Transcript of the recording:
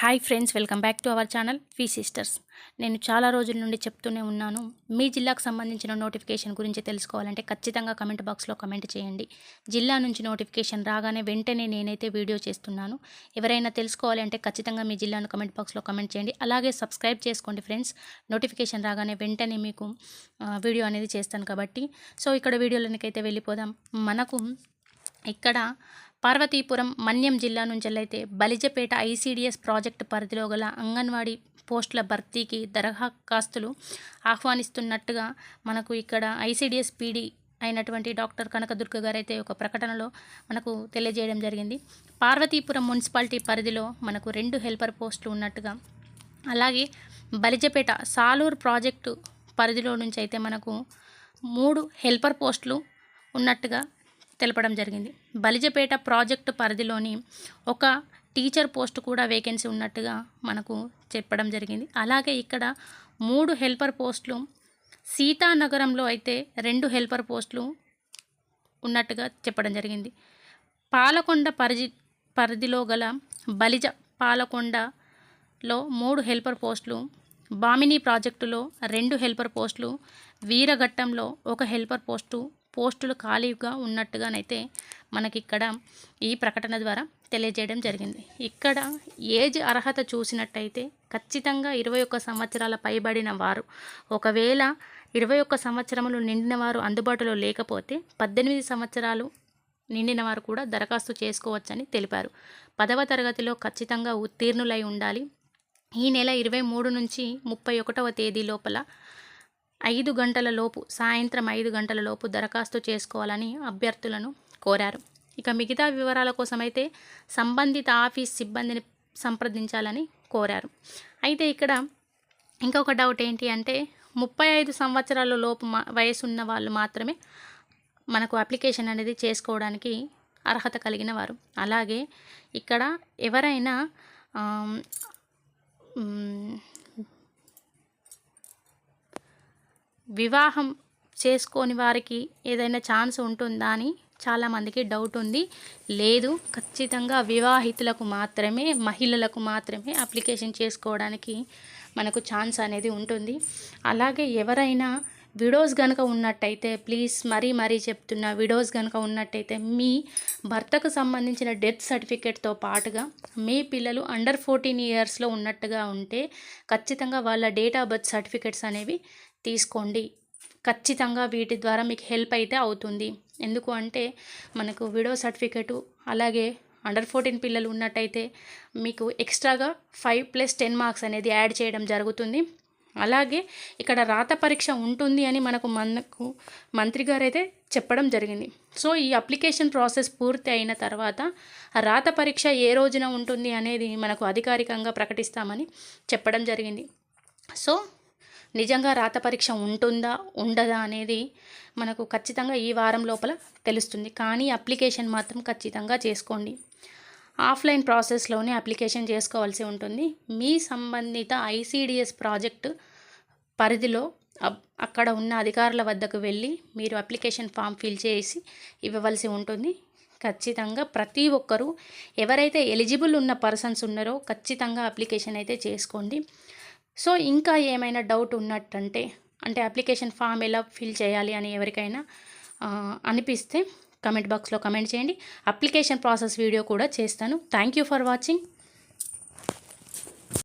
Hi friends welcome back to our channel fee sisters. నేను చాలా రోజుల నుండి చెప్తూనే ఉన్నాను. మీ జిల్లాకు సంబంధించిన నోటిఫికేషన్ గురించి తెలుసుకోవాలంటే ఖచ్చితంగా కమెంట్ బాక్స్లో కమెంట్ చేయండి. జిల్లా నుంచి నోటిఫికేషన్ రాగానే వెంటనే నేనైతే వీడియో చేస్తున్నాను. ఎవరైనా తెలుసుకోవాలి అంటే ఖచ్చితంగా మీ జిల్లాను కమెంట్ బాక్స్లో కమెంట్ చేయండి. అలాగే సబ్స్క్రైబ్ చేసుకోండి ఫ్రెండ్స్. నోటిఫికేషన్ రాగానే వెంటనే మీకు వీడియో అనేది చేస్తాను కాబట్టి. సో ఇక్కడ వీడియోలనికైతే వెళ్ళిపోదాం. మనకు ఇక్కడ పార్వతీపురం మన్యం జిల్లా నుంచెల్లైతే బలిజపేట ఐసీడీఎస్ ప్రాజెక్టు పరిధిలో గల అంగన్వాడీ పోస్టుల భర్తీకి దరఖాస్తులు ఆహ్వానిస్తున్నట్టుగా మనకు ఇక్కడ ఐసీడీఎస్ పీడీ అయినటువంటి డాక్టర్ కనకదుర్గ గారు అయితే ఒక ప్రకటనలో మనకు తెలియజేయడం జరిగింది. పార్వతీపురం మున్సిపాలిటీ పరిధిలో మనకు రెండు హెల్పర్ పోస్టులు ఉన్నట్టుగా అలాగే బలిజపేట సాలూరు ప్రాజెక్టు పరిధిలో నుంచి అయితే మనకు మూడు హెల్పర్ పోస్టులు ఉన్నట్టుగా తెలపడం జరిగింది. బలిజపేట ప్రాజెక్టు పరిధిలోని ఒక టీచర్ పోస్ట్ కూడా వేకెన్సీ ఉన్నట్టుగా మనకు చెప్పడం జరిగింది. అలాగే ఇక్కడ మూడు హెల్పర్ పోస్టులు సీతానగరంలో అయితే రెండు హెల్పర్ పోస్టులు ఉన్నట్టుగా చెప్పడం జరిగింది. పాలకొండ పరిధి పరిధిలో గల బలిజ పాలకొండలో మూడు హెల్పర్ పోస్టులు బామిని ప్రాజెక్టులో రెండు హెల్పర్ పోస్టులు వీరఘట్టంలో ఒక హెల్పర్ పోస్టు పోస్టులు ఖాళీగా ఉన్నట్టుగానైతే మనకి ఇక్కడ ఈ ప్రకటన ద్వారా తెలియజేయడం జరిగింది. ఇక్కడ ఏజ్ అర్హత చూసినట్టయితే ఖచ్చితంగా ఇరవై ఒక్క సంవత్సరాల పైబడిన వారు ఒకవేళ ఇరవై ఒక్క సంవత్సరములు నిండిన వారు అందుబాటులో లేకపోతే పద్దెనిమిది సంవత్సరాలు నిండిన వారు కూడా దరఖాస్తు చేసుకోవచ్చని తెలిపారు. పదవ తరగతిలో ఖచ్చితంగా ఉత్తీర్ణులై ఉండాలి. ఈ నెల ఇరవై మూడు నుంచి ముప్పై ఒకటవ తేదీ లోపల ఐదు గంటల లోపు సాయంత్రం ఐదు గంటల లోపు దరఖాస్తు చేసుకోవాలని అభ్యర్థులను కోరారు. ఇక మిగతా వివరాల కోసమైతే సంబంధిత ఆఫీస్ సిబ్బందిని సంప్రదించాలని కోరారు. అయితే ఇక్కడ ఇంకొక డౌట్ ఏంటి అంటే ముప్పై ఐదు సంవత్సరాల లోపు వయసు ఉన్న వాళ్ళు మాత్రమే మనకు అప్లికేషన్ అనేది చేసుకోవడానికి అర్హత కలిగిన వారు. అలాగే ఇక్కడ ఎవరైనా ఆమ్, మ్, వివాహం చేసుకోని వారికి ఏదైనా ఛాన్స్ ఉంటుందా అని చాలామందికి డౌట్ ఉంది. లేదు ఖచ్చితంగా వివాహితులకు మాత్రమే మహిళలకు మాత్రమే అప్లికేషన్ చేసుకోవడానికి మనకు ఛాన్స్ అనేది ఉంటుంది. అలాగే ఎవరైనా విడోస్ కనుక ఉన్నట్టయితే ప్లీజ్ మరీ మరీ చెప్తున్నా విడోస్ కనుక ఉన్నట్టయితే మీ భర్తకు సంబంధించిన డెత్ సర్టిఫికేట్తో పాటుగా మీ పిల్లలు అండర్ ఫోర్టీన్ ఇయర్స్లో ఉన్నట్టుగా ఉంటే ఖచ్చితంగా వాళ్ళ డేట్ ఆఫ్ బర్త్ సర్టిఫికేట్స్ అనేవి తీసుకోండి. ఖచ్చితంగా వీటి ద్వారా మీకు హెల్ప్ అయితే అవుతుంది. ఎందుకు అంటే మనకు విడో సర్టిఫికెటు అలాగే అండర్ ఫోర్టీన్ పిల్లలు ఉన్నట్టయితే మీకు ఎక్స్ట్రాగా ఫైవ్ ప్లస్ టెన్ మార్క్స్ అనేది యాడ్ చేయడం జరుగుతుంది. అలాగే ఇక్కడ రాత పరీక్ష ఉంటుంది అని మనకు మనకు మంత్రి గారు అయితే చెప్పడం జరిగింది. సో ఈ అప్లికేషన్ ప్రాసెస్ పూర్తి అయిన తర్వాత రాత పరీక్ష ఏ రోజున ఉంటుంది అనేది మనకు అధికారికంగా ప్రకటిస్తామని చెప్పడం జరిగింది. సో నిజంగా రాత పరీక్ష ఉంటుందా ఉండదా అనేది మనకు ఖచ్చితంగా ఈ వారం లోపల తెలుస్తుంది. కానీ అప్లికేషన్ మాత్రం ఖచ్చితంగా చేసుకోండి. ఆఫ్లైన్ ప్రాసెస్లోనే అప్లికేషన్ చేసుకోవాల్సి ఉంటుంది. మీ సంబంధిత ఐసీడిఎస్ ప్రాజెక్టు పరిధిలో అక్కడ ఉన్న అధికారుల వద్దకు వెళ్ళి మీరు అప్లికేషన్ ఫామ్ ఫిల్ చేసి ఇవ్వవలసి ఉంటుంది. ఖచ్చితంగా ప్రతి ఒక్కరూ ఎవరైతే ఎలిజిబుల్ ఉన్న పర్సన్స్ ఉన్నారో ఖచ్చితంగా అప్లికేషన్ అయితే చేసుకోండి. సో ఇంకా ఏమైనా డౌట్ ఉన్నట్టంటే అంటే అప్లికేషన్ ఫామ్ ఎలా ఫిల్ చేయాలి అని ఎవరికైనా అనిపిస్తే కమెంట్ బాక్స్లో కమెంట్ చేయండి. అప్లికేషన్ ప్రాసెస్ వీడియో కూడా చేస్తాను. Thank you for watching.